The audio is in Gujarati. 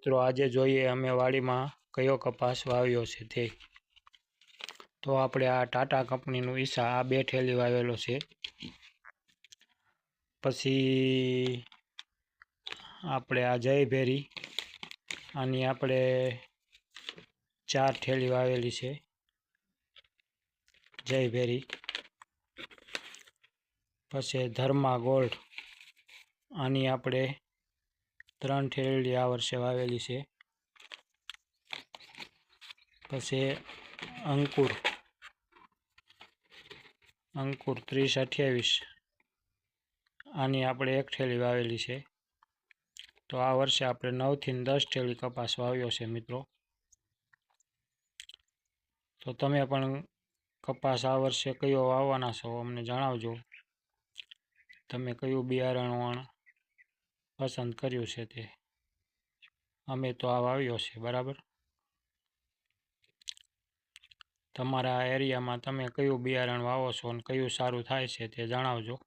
મિત્રો, આજે જોઈએ અમે વાડીમાં કયો કપાસ વાવ્યો છે તે. તો આપણે આ ટાટા કંપનીનું ઈસા આ બે ઠેલી વાવેલો છે. પછી આપણે આ જયભેરી, આની આપણે ચાર ઠેલી વાવેલી છે. જયભેરી. પછી ધર્મા ગોલ્ડ, આની આપણે ત્રણ ઠેરડી આ વર્ષે વાવેલી છે. પછી અંકુર અંકુર ત્રીસ અઠ્યાવીસ, આની આપણે એક ઠેલી વાવેલી છે. તો આ વર્ષે આપણે નવથી દસ ઠેલી કપાસ વાવ્યો છે મિત્રો. તો તમે પણ કપાસ આ વર્ષે કયો વાવવાના છો અમને જણાવજો. તમે કયું બિયારણ પસંદ કર્યું છે તે. અમે તો આ વાવ્યો છે, બરાબર? તમારા એરિયામાં તમે કયું બિયારણ વાવો છો અને કયું સારું થાય છે તે જણાવજો.